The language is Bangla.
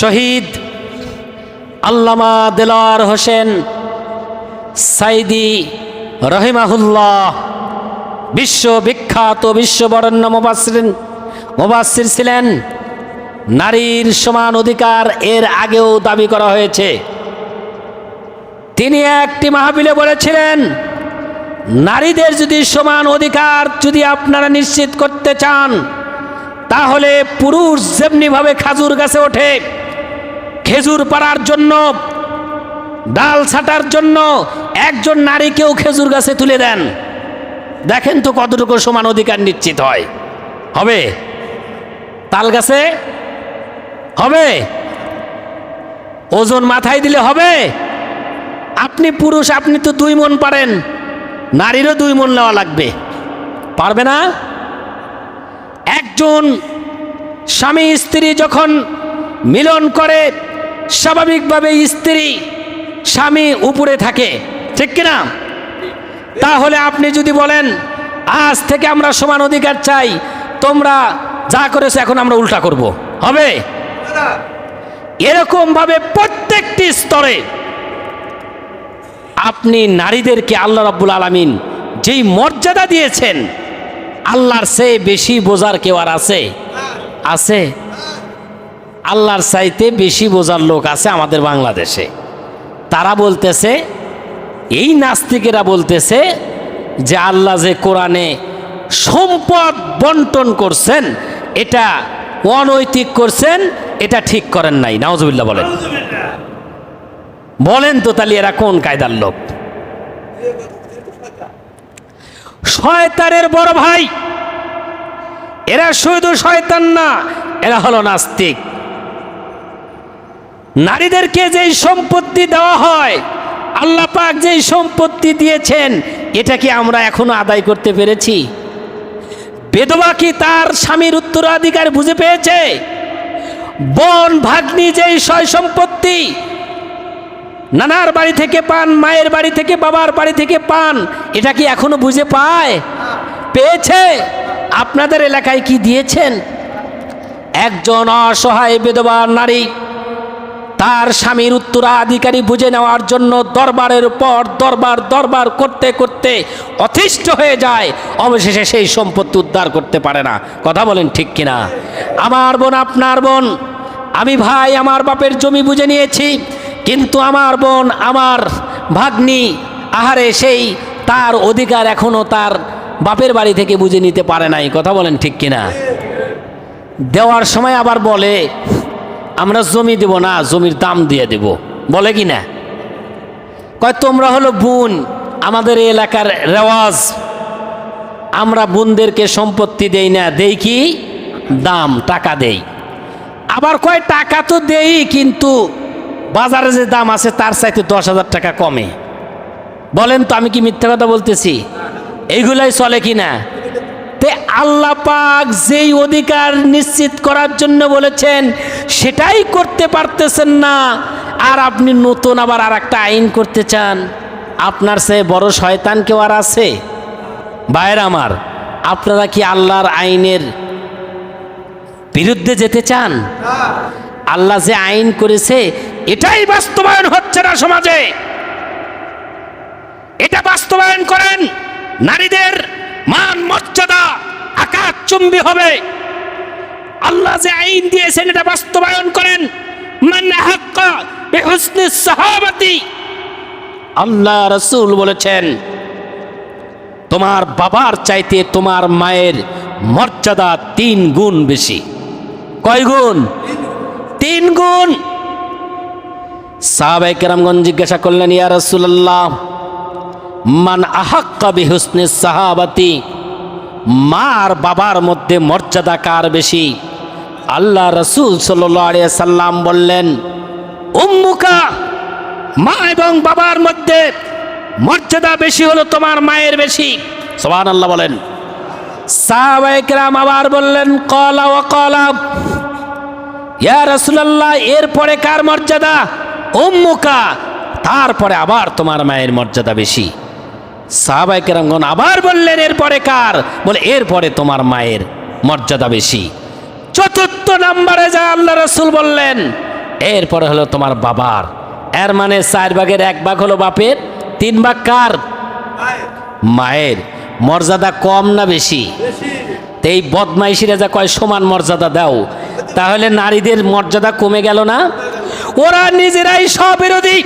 শহীদ আল্লামা দেলার হোসেন সাইদি রহিমাহুল্লাহ, বিশ্ববিখ্যাত বিশ্ববরণ্য মোবাসির মোবাসির ছিলেন। নারীর সমান অধিকার এর আগেও দাবি করা হয়েছে। তিনি একটি মাহবিলে বলেছিলেন, নারীদের যদি সমান অধিকার যদি আপনারা নিশ্চিত করতে চান, তাহলে পুরুষ যেমনিভাবে খাজুর গাছে ওঠে খেজুর পাড়ার জন্য, ডাল ছাটার জন্য একজন নারীকেও খেজুর গাছে তুলে দেন। দেখেন তো কতটুকু সমান অধিকার নিশ্চিত হয়। হবে? তাল গাছে? হবে? ওজন মাথায় দিলে হবে? আপনি পুরুষ, আপনি তো দুই মন পারেন। নারীরও দুই মন নেওয়া লাগবে। পারবে না? একজন স্বামী, স্ত্রী যখন মিলন করে স্বাভাবিকভাবে স্ত্রী, স্বামী উপরে থাকে। ঠিক কিনা? তাহলে আপনি যদি বলেন, আজ থেকে আমরা সমান অধিকার চাই, তোমরা যা করেছ এখন আমরা উল্টা করব। হবে? এরকম ভাবে প্রত্যেকটি স্তরে আপনি নারীদেরকে আল্লাহ রাব্বুল আলামিন যেই মর্যাদা দিয়েছেন, আল্লাহর সে বেশি বোঝার কেউ আর আছে? আছে? আল্লাহর চাইতে বেশি বোঝার লোক আছে আমাদের বাংলাদেশে। তারা বলতেছে, এই নাস্তিকেরা বলতেছে যে আল্লাহ যে কোরআনে সম্পদ বন্টন করছেন, এটা অনৈতিক করছেন, এটা ঠিক করেন নাই। নাওজুবিল্লাহ বলেন। বলেন তো তাহলে এরা কোন কায়দার লোক? শয়তানের বড় ভাই। এরা শুধু শয়তান না, এরা হলো নাস্তিক। নারীদেরকে যেই সম্পত্তি দেওয়া হয়, আল্লাহ পাক যেই সম্পত্তি দিয়েছেন, এটা কি আমরা এখনও আদায় করতে পেরেছি? বেদবা কি তার স্বামীর উত্তরাধিকার বুঝে পেয়েছে? বন ভাগ্নি যেই সয় সম্পত্তি, নানার বাড়ি থেকে পান, মায়ের বাড়ি থেকে বাবার বাড়ি থেকে পান, এটা কি এখনও বুঝে পায়? পেয়েছে? আপনাদের এলাকায় কি দিয়েছেন? একজন অসহায় বেদবা নারী তার স্বামীর উত্তরাধিকারী বুঝে নেওয়ার জন্য দরবারের পর দরবার দরবার করতে করতে অতিষ্ঠ হয়ে যায়। অবশেষে সেই সম্পত্তি উদ্ধার করতে পারে না। কথা বলেন ঠিক কিনা? আমার বোন, আপনার বোন, আমি ভাই, আমার বাপের জমি বুঝে নিয়েছি, কিন্তু আমার বোন, আমার ভাগ্নি, আহারে সেই তার অধিকার এখনও তার বাপের বাড়ি থেকে বুঝে নিতে পারে নাই। কথা বলেন ঠিক কিনা? দেওয়ার সময় আবার বলে আমরা জমি দেব না, জমির দাম দিয়ে দেব। বলে কি না? কয়, তোমরা হলো বোন, আমাদের এলাকার রেওয়াজ। আমরা বোনদেরকে সম্পত্তি দেই না, দেই কি? দাম, টাকা দেই। আবার কয়, টাকা তো দেই, কিন্তু বাজারে যে দাম আছে, তার চাইতে দশ হাজার টাকা কমে। বলেন তো, আমি কি মিথ্যা কথা বলতেছি? এইগুলাই চলে কি না? তে আল্লাহ পাক যেই অধিকার নিশ্চিত করার জন্য বলেছেন সেটাই করতে পারতেছেন না। আর আপনি নতুন আবার আর একটা আইন করতে চান। আপনার সে বড় শয়তান কেউ আর আছে? বাইর আমার, আপনারা কি আল্লাহর আইনের বিরুদ্ধে যেতে চান? আল্লাহ যে আইন করেছে, এটাই বাস্তবায়ন হচ্ছে না সমাজে। এটা বাস্তবায়ন করেন, নারীদের মান, মর্যাদা আকাশ চুম্বি হবে। আল্লাহ যে আইন দিয়েছেন, এটা বাস্তবায়ন করেন। আল্লাহ রসুল বলেছেন, তোমার বাবার চাইতে তোমার মায়ের মর্যাদা তিন গুণ বেশি। কয় গুণ? তিন গুণ। সাহাবাই কেরামগঞ্জ জিজ্ঞাসা করলেন, ইয়া রসুল্লাহ মান আহাক্কা বিহুসনে সাহাবাতি? মার বাবার মধ্যে মর্যাদা কার বেশি? আল্লাহ রসুল সাল্লিয়া সাল্লাম বললেন, উম্মুকা, মা এবং বাবার মধ্যে মর্যাদা বেশি হলো তোমার মায়ের বেশি। সোহান আল্লাহ বলেন সাহাবাইকরাম আবার বললেন কলা ও কলা ইয়া রসুলাল্লাহ এরপরে কার মর্যাদা? উম্মুকা তারপরে আবার তোমার মায়ের মর্যাদা বেশি। সাহাবাই কেরামগণ আবার বললেন এরপরে কার? বলে এরপরে তোমার মায়ের মর্যাদা বেশি। চতুর্থ নম্বরে যা আল্লাহ রসুল বললেন এরপরে হলো তোমার বাবার। এর মানে চার ভাগের এক ভাগ হলো বাপের তিন ভাগ কার? মায়ের। মর্যাদা কম না বেশি? এই বদমাইশিরা যা কয় সমান মর্যাদা দাও। তাহলে নারীদের মর্যাদা কমে গেল না? ওরা নিজেরাই স্ববিরোধী।